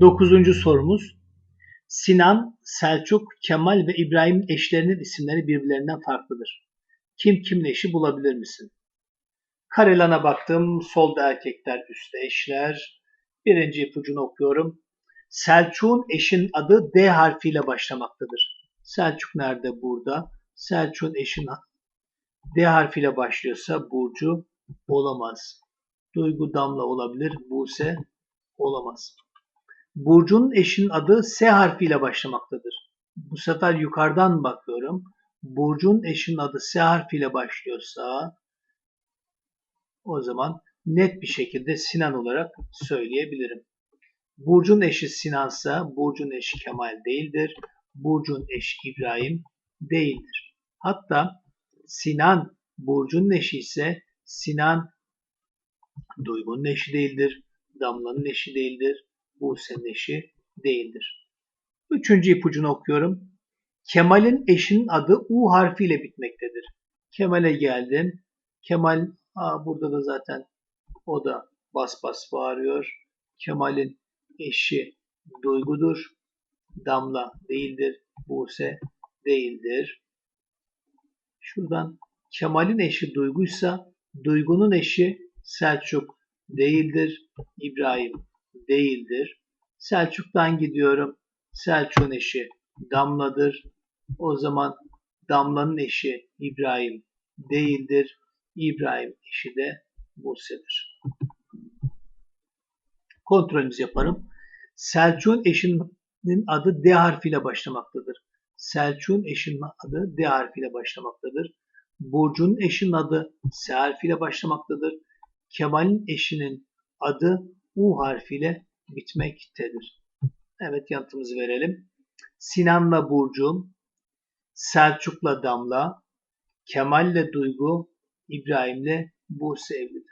Dokuzuncu sorumuz. Sinan, Selçuk, Kemal ve İbrahim eşlerinin isimleri birbirlerinden farklıdır. Kim kimin eşi bulabilir misin? Karelana baktım. Solda erkekler, üstte eşler. Birinci ipucunu okuyorum. Selçuk'un eşin adı D harfiyle başlamaktadır. Selçuk nerede? Burada. Selçuk'un eşin D harfiyle başlıyorsa Burcu olamaz. Duygu Damla olabilir. Buse olamaz. Burcu'nun eşinin adı S harfiyle başlamaktadır. Bu sefer yukarıdan bakıyorum. Burcu'nun eşinin adı S harfiyle başlıyorsa o zaman net bir şekilde Sinan olarak söyleyebilirim. Burcu'nun eşi Sinansa Burcu'nun eşi Kemal değildir. Burcu'nun eşi İbrahim değildir. Hatta Sinan Burcu'nun eşi ise Sinan Duygu'nun eşi değildir. Damla'nın eşi değildir. Buse'nin eşi değildir. Üçüncü ipucunu okuyorum. Kemal'in eşinin adı U harfiyle bitmektedir. Kemal'e geldim. Kemal aa, burada da zaten o da bas bas bağırıyor. Kemal'in eşi Duygu'dur. Damla değildir. Buse değildir. Şuradan Kemal'in eşi Duygu'ysa Duygu'nun eşi Selçuk değildir. İbrahim değildir. Selçuk'tan gidiyorum. Selçuk'un eşi Damla'dır. O zaman Damla'nın eşi İbrahim değildir. İbrahim eşi de Buse'dir. Kontrolümüzü yaparım. Selçuk'un eşinin adı D harfiyle başlamaktadır. Selçuk'un eşinin adı D harfiyle başlamaktadır. Burcu'nun eşinin adı S harfiyle başlamaktadır. Kemal'in eşinin adı U harfiyle bitmektedir. Evet yanıtımızı verelim. Sinan'la Burcu, Selçuk'la Damla, Kemal'le Duygu, İbrahim'le Buse evlidir.